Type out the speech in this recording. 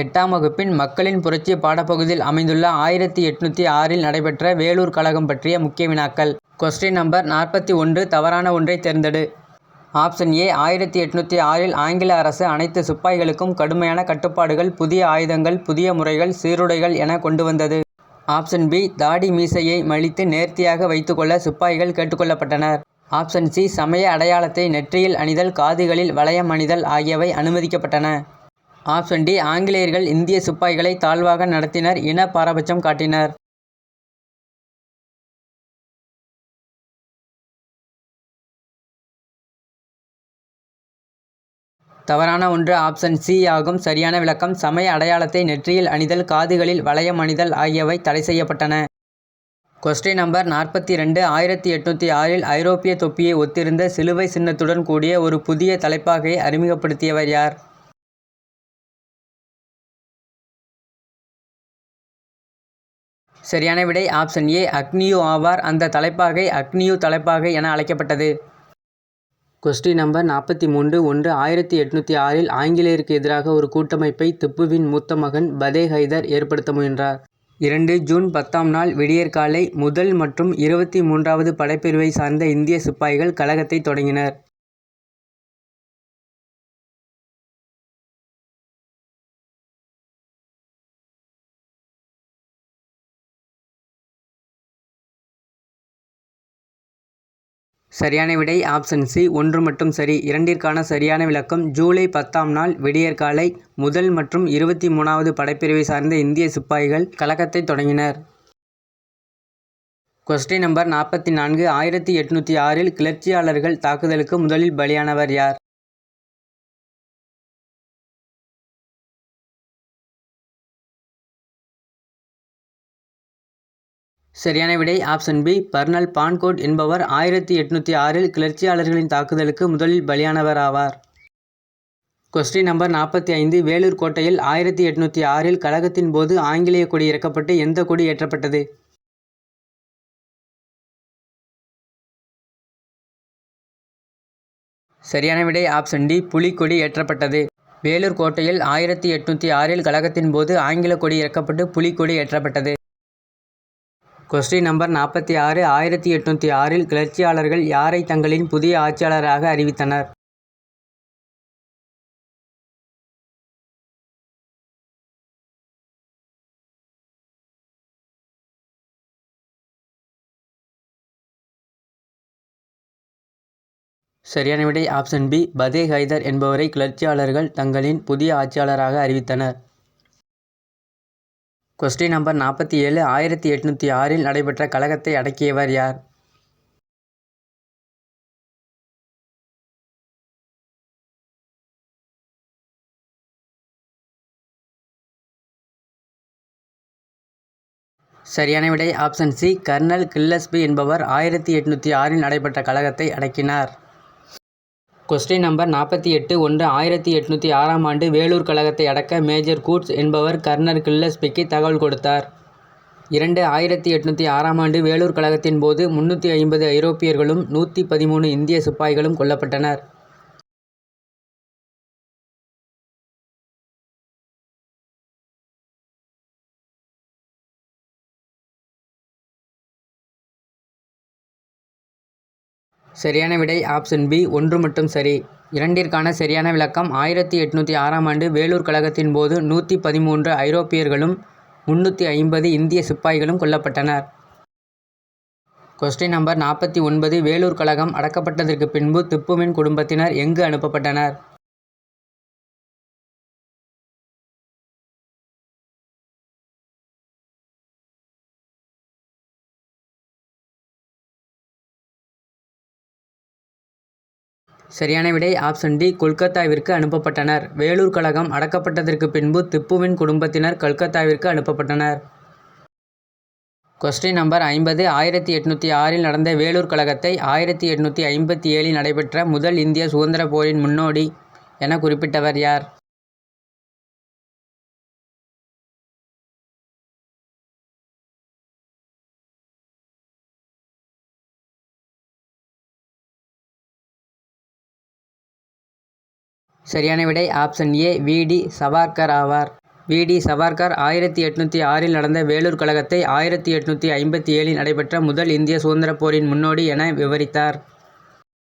எட்டாம் வகுப்பின் மக்களின் புரட்சி பாடப்பகுதியில் அமைந்துள்ள ஆயிரத்தி எட்நூத்தி ஆறில் நடைபெற்ற வேலூர் கழகம் பற்றிய முக்கிய வினாக்கள். கொஸ்டின் நம்பர் நாற்பத்தி ஒன்று தவறான ஒன்றை தேர்ந்தெடு. ஆப்ஷன் ஏ ஆயிரத்தி எட்நூத்தி ஆறில் ஆங்கில அரசு அனைத்து சிப்பாய்களுக்கும் கடுமையான கட்டுப்பாடுகள் புதிய ஆயுதங்கள் புதிய முறைகள் சீருடைகள் என கொண்டு வந்தது. ஆப்ஷன் பி தாடி மீசையை மழித்து நேர்த்தியாக வைத்துக்கொள்ள சிப்பாய்கள் கேட்டுக்கொள்ளப்பட்டனர். ஆப்ஷன் சி சமய அடையாளத்தை நெற்றியில் அணிதல் காதுகளில் வளையம் அணிதல் ஆகியவை அனுமதிக்கப்பட்டன. ஆப்ஷன் டி ஆங்கிலேயர்கள் இந்திய சிப்பாய்களை தாழ்வாக நடத்தினர் இன பாரபட்சம் காட்டினர். தவறான ஒன்று ஆப்ஷன் சி ஆகும். சரியான விளக்கம் சமய அடையாளத்தை நெற்றியில் அணிதல் காதுகளில் வளையம் அணிதல் ஆகியவை தடை செய்யப்பட்டன. கொஸ்டின் நம்பர் நாற்பத்தி ரெண்டு ஆயிரத்தி எட்நூத்தி ஆறில் ஐரோப்பிய தொப்பியை ஒத்திருந்த சிலுவை சின்னத்துடன் கூடிய ஒரு புதிய தலைப்பாகையை அறிமுகப்படுத்தியவர் யார்? சரியான விடை ஆப்ஷன் ஏ அக்னியு ஆவார். அந்த தலைப்பாகை அக்னியு தலைப்பாகை என அழைக்கப்பட்டது. கொஸ்டின் நம்பர் நாற்பத்தி மூன்று ஒன்று ஆயிரத்தி எட்நூற்றி ஆறில் ஆங்கிலேயருக்கு எதிராக ஒரு கூட்டமைப்பை திப்புவின் மூத்த மகன் பதே ஹைதர் ஏற்படுத்த முயன்றார். இரண்டு ஜூன் பத்தாம் நாள் விடியற்காலை முதல் மற்றும் இருபத்தி மூன்றாவது படைப்பிரிவை சார்ந்த இந்திய சிப்பாய்கள் கழகத்தை தொடங்கினர். சரியான விடை ஆப்ஷன் சி ஒன்று மட்டும் சரி. இரண்டிற்கான சரியான விளக்கம் ஜூலை பத்தாம் நாள் விடியற்காலை முதல் மற்றும் இருபத்தி மூணாவது படைப்பிரிவை சார்ந்த இந்திய சிப்பாய்கள் கலகத்தை தொடங்கினர். கொஸ்டின் நம்பர் நாற்பத்தி நான்கு ஆயிரத்தி எட்நூற்றி ஆறில் கிளர்ச்சியாளர்கள் தாக்குதலுக்கு முதலில் பலியானவர் யார்? சரியான விடை ஆப்ஷன் பி. பர்னல் பான்கோட் என்பவர் ஆயிரத்தி எட்நூத்தி ஆறில் கிளர்ச்சியாளர்களின் தாக்குதலுக்கு முதலில் பலியானவர் ஆவார். கொஸ்டின் நம்பர் நாற்பத்தி ஐந்து. வேலூர் கோட்டையில் ஆயிரத்தி எட்நூத்தி ஆறில் கழகத்தின் போது ஆங்கிலேய கொடி இறக்கப்பட்டு எந்த கொடி ஏற்றப்பட்டது? சரியான விடை ஆப்ஷன் டி. புலிக்கொடி ஏற்றப்பட்டது. வேலூர் கோட்டையில் ஆயிரத்தி எட்நூத்தி ஆறில் கழகத்தின் போது ஆங்கில கொடி இறக்கப்பட்டு புலிக்கொடி ஏற்றப்பட்டது. கொஸ்டின் நம்பர் நாற்பத்தி ஆறு ஆயிரத்தி எட்நூத்தி ஆறில் கிளர்ச்சியாளர்கள் யாரை தங்களின் புதிய ஆட்சியாளராக அறிவித்தனர்? சரியான விடை ஆப்ஷன் பி பதே ஹைதர் என்பவரை கிளர்ச்சியாளர்கள் தங்களின் புதிய ஆட்சியாளராக அறிவித்தனர். கொஸ்டின் நம்பர் நாற்பத்தி ஏழு ஆயிரத்தி எட்நூத்தி ஆறில் நடைபெற்ற கழகத்தை அடக்கியவர் யார்? சரியான விடை ஆப்ஷன் சி கர்னல் கில்லஸ்பி என்பவர் ஆயிரத்தி எட்நூத்தி ஆறில் நடைபெற்ற கழகத்தை அடக்கினார். கொஸ்டின் நம்பர் நாற்பத்தி எட்டு ஒன்று ஆயிரத்தி எட்நூற்றி ஆறாம் ஆண்டு வேலூர் கழகத்தை அடக்க மேஜர் கூட்ஸ் என்பவர் கர்னர் கில்லஸ்பிக்கு தகவல் கொடுத்தார். இரண்டு ஆயிரத்தி எட்நூற்றி ஆறாம் ஆண்டு வேலூர் கழகத்தின் போது முன்னூற்றி ஐம்பது ஐரோப்பியர்களும் நூற்றி பதிமூணு இந்திய சிப்பாய்களும் கொல்லப்பட்டனர். சரியான விடை ஆப்ஷன் பி ஒன்று மட்டும் சரி. இரண்டிற்கான சரியான விளக்கம் ஆயிரத்தி எட்நூற்றி ஆறாம் ஆண்டு வேலூர் கழகத்தின் போது நூற்றி பதிமூன்று ஐரோப்பியர்களும் முன்னூற்றி ஐம்பது இந்திய சிப்பாய்களும் கொல்லப்பட்டனர். கொஸ்டின் நம்பர் நாற்பத்தி ஒன்பது வேலூர் கழகம் அடக்கப்பட்டதற்கு பின்பு திப்புவின் குடும்பத்தினர் எங்கு அனுப்பப்பட்டனர்? சரியான விடை ஆப்ஷன் டி கொல்கத்தாவிற்கு அனுப்பப்பட்டனர். வேலூர் கழகம் அடக்கப்பட்டதற்கு பின்பு திப்புவின் குடும்பத்தினர் கல்கத்தாவிற்கு அனுப்பப்பட்டனர். கொஸ்டின் நம்பர் ஐம்பது. ஆயிரத்தி எட்நூற்றி ஆறில் நடந்த வேலூர் கழகத்தை ஆயிரத்தி எட்நூற்றி ஐம்பத்தி ஏழில் நடைபெற்ற முதல் இந்திய சுதந்திர போரின் முன்னோடி என குறிப்பிட்டவர் யார்? சரியான விடை option A V D Savarkar ஆவார் வி. டி. ஆயிரத்தி எட்நூத்தி ஆறில் நடந்த வேலூர் கழகத்தை ஆயிரத்தி எட்நூத்தி ஐம்பத்தி ஏழில் நடைபெற்ற முதல் இந்திய சுதந்திரப் போரின் முன்னோடி என விவரித்தார்.